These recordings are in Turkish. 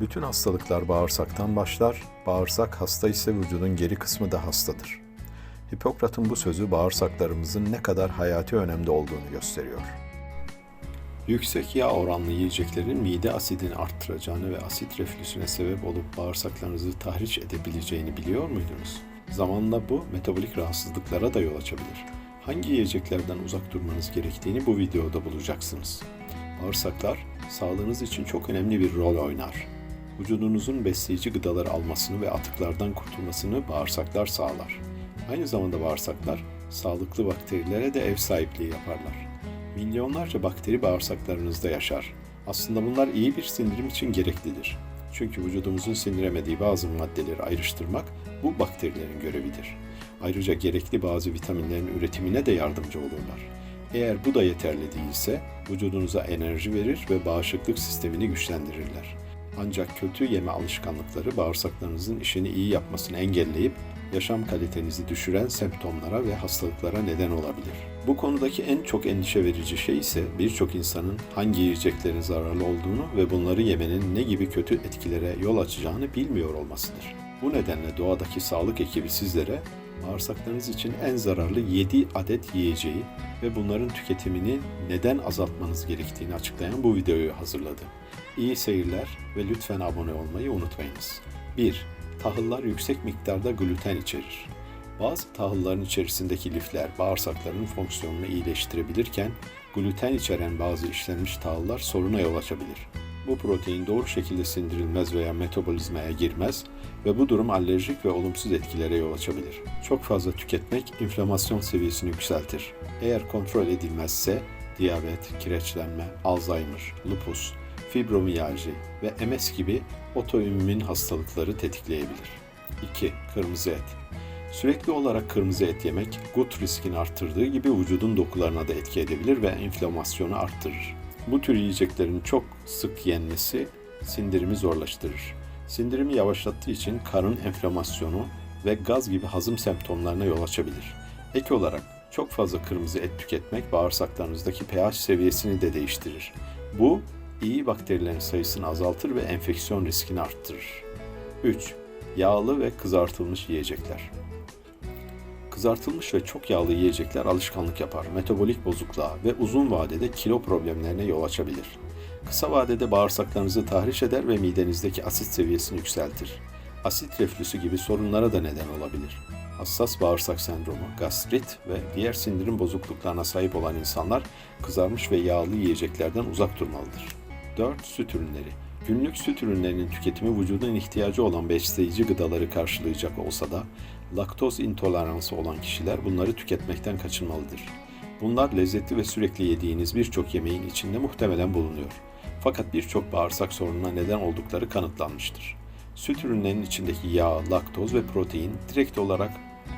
Bütün hastalıklar bağırsaktan başlar, bağırsak hasta ise vücudun geri kısmı da hastadır. Hipokrat'ın bu sözü bağırsaklarımızın ne kadar hayati önemde olduğunu gösteriyor. Yüksek yağ oranlı yiyeceklerin mide asidini arttıracağını ve asit reflüsüne sebep olup bağırsaklarınızı tahriş edebileceğini biliyor muydunuz? Zamanla bu metabolik rahatsızlıklara da yol açabilir. Hangi yiyeceklerden uzak durmanız gerektiğini bu videoda bulacaksınız. Bağırsaklar sağlığınız için çok önemli bir rol oynar. Vücudunuzun besleyici gıdaları almasını ve atıklardan kurtulmasını bağırsaklar sağlar. Aynı zamanda bağırsaklar sağlıklı bakterilere de ev sahipliği yaparlar. Milyonlarca bakteri bağırsaklarınızda yaşar. Aslında bunlar iyi bir sindirim için gereklidir. Çünkü vücudumuzun sindiremediği bazı maddeleri ayrıştırmak bu bakterilerin görevidir. Ayrıca gerekli bazı vitaminlerin üretimine de yardımcı olurlar. Eğer bu da yeterli değilse vücudunuza enerji verir ve bağışıklık sistemini güçlendirirler. Ancak kötü yeme alışkanlıkları bağırsaklarınızın işini iyi yapmasını engelleyip yaşam kalitenizi düşüren semptomlara ve hastalıklara neden olabilir. Bu konudaki en çok endişe verici şey ise birçok insanın hangi yiyeceklerin zararlı olduğunu ve bunları yemenin ne gibi kötü etkilere yol açacağını bilmiyor olmasıdır. Bu nedenle doğadaki sağlık ekibi sizlere bağırsaklarınız için en zararlı 7 adet yiyeceği ve bunların tüketimini neden azaltmanız gerektiğini açıklayan bu videoyu hazırladı. İyi seyirler ve lütfen abone olmayı unutmayınız. 1. Tahıllar yüksek miktarda gluten içerir. Bazı tahılların içerisindeki lifler bağırsakların fonksiyonunu iyileştirebilirken gluten içeren bazı işlenmiş tahıllar soruna yol açabilir. Bu protein doğru şekilde sindirilmez veya metabolizmaya girmez ve bu durum alerjik ve olumsuz etkilere yol açabilir. Çok fazla tüketmek inflamasyon seviyesini yükseltir. Eğer kontrol edilmezse diyabet, kireçlenme, Alzheimer, lupus, fibromiyalji ve MS gibi otoimmün hastalıkları tetikleyebilir. 2. Kırmızı et. Sürekli olarak kırmızı et yemek gut riskini arttırdığı gibi vücudun dokularına da etki edebilir ve enflamasyonu arttırır. Bu tür yiyeceklerin çok sık yenmesi sindirimi zorlaştırır. Sindirimi yavaşlattığı için karın enflamasyonu ve gaz gibi hazım semptomlarına yol açabilir. Ek olarak çok fazla kırmızı et tüketmek bağırsaklarınızdaki pH seviyesini de değiştirir. Bu iyi bakterilerin sayısını azaltır ve enfeksiyon riskini arttırır. 3. Yağlı ve kızartılmış yiyecekler. Kızartılmış ve çok yağlı yiyecekler alışkanlık yapar, metabolik bozukluğa ve uzun vadede kilo problemlerine yol açabilir. Kısa vadede bağırsaklarınızı tahriş eder ve midenizdeki asit seviyesini yükseltir. Asit reflüsü gibi sorunlara da neden olabilir. Hassas bağırsak sendromu, gastrit ve diğer sindirim bozukluklarına sahip olan insanlar kızarmış ve yağlı yiyeceklerden uzak durmalıdır. 4. Süt ürünleri Günlük süt ürünlerinin tüketimi vücudun ihtiyacı olan besleyici gıdaları karşılayacak olsa da laktoz intoleransı olan kişiler bunları tüketmekten kaçınmalıdır. Bunlar lezzetli ve sürekli yediğiniz birçok yemeğin içinde muhtemelen bulunuyor. Fakat birçok bağırsak sorununa neden oldukları kanıtlanmıştır. Süt ürünlerinin içindeki yağ, laktoz ve protein direkt olarak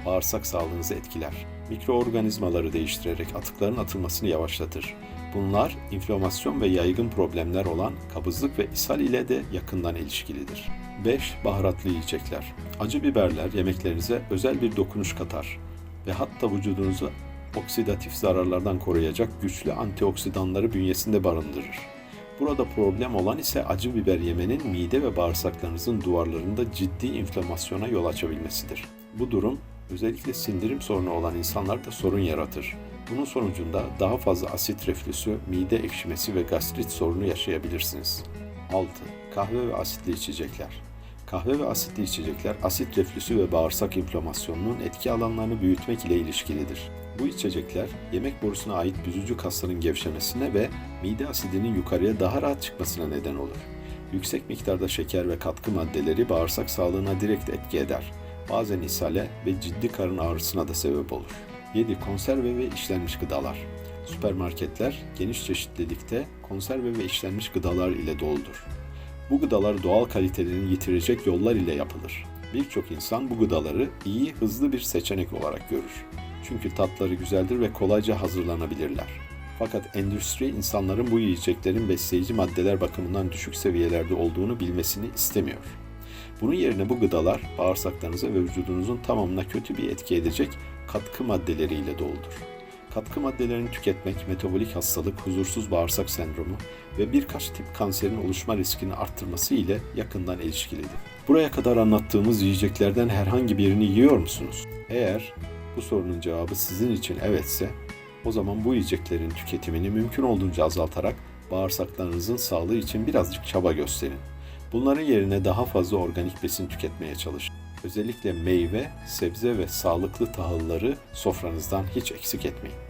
bağırsak sağlığınızı etkiler. Mikroorganizmaları değiştirerek atıkların atılmasını yavaşlatır. Bunlar inflamasyon ve yaygın problemler olan kabızlık ve ishal ile de yakından ilişkilidir. 5. Baharatlı yiyecekler. Acı biberler yemeklerinize özel bir dokunuş katar ve hatta vücudunuzu oksidatif zararlardan koruyacak güçlü antioksidanları bünyesinde barındırır. Burada problem olan ise acı biber yemenin mide ve bağırsaklarınızın duvarlarında ciddi inflamasyona yol açabilmesidir. Bu durum özellikle sindirim sorunu olan insanlarda sorun yaratır. Bunun sonucunda daha fazla asit reflüsü, mide ekşimesi ve gastrit sorunu yaşayabilirsiniz. 6. Kahve ve asitli içecekler. Kahve ve asitli içecekler asit reflüsü ve bağırsak inflamasyonunun etki alanlarını büyütmek ile ilişkilidir. Bu içecekler yemek borusuna ait büzücü kasların gevşemesine ve mide asidinin yukarıya daha rahat çıkmasına neden olur. Yüksek miktarda şeker ve katkı maddeleri bağırsak sağlığına direkt etki eder. Bazen ishale ve ciddi karın ağrısına da sebep olur. 7. Konserve ve işlenmiş gıdalar. Süpermarketler geniş çeşitlilikte konserve ve işlenmiş gıdalar ile doludur. Bu gıdalar doğal kalitelerini yitirecek yollar ile yapılır. Birçok insan bu gıdaları iyi, hızlı bir seçenek olarak görür. Çünkü tatları güzeldir ve kolayca hazırlanabilirler. Fakat endüstri insanların bu yiyeceklerin besleyici maddeler bakımından düşük seviyelerde olduğunu bilmesini istemiyor. Bunun yerine bu gıdalar bağırsaklarınıza ve vücudunuzun tamamına kötü bir etki edecek katkı maddeleriyle doludur. Katkı maddelerini tüketmek, metabolik hastalık, huzursuz bağırsak sendromu ve birkaç tip kanserin oluşma riskini arttırması ile yakından ilişkilidir. Buraya kadar anlattığımız yiyeceklerden herhangi birini yiyor musunuz? Eğer bu sorunun cevabı sizin için evetse, o zaman bu yiyeceklerin tüketimini mümkün olduğunca azaltarak bağırsaklarınızın sağlığı için birazcık çaba gösterin. Bunların yerine daha fazla organik besin tüketmeye çalışın. Özellikle meyve, sebze ve sağlıklı tahılları sofranızdan hiç eksik etmeyin.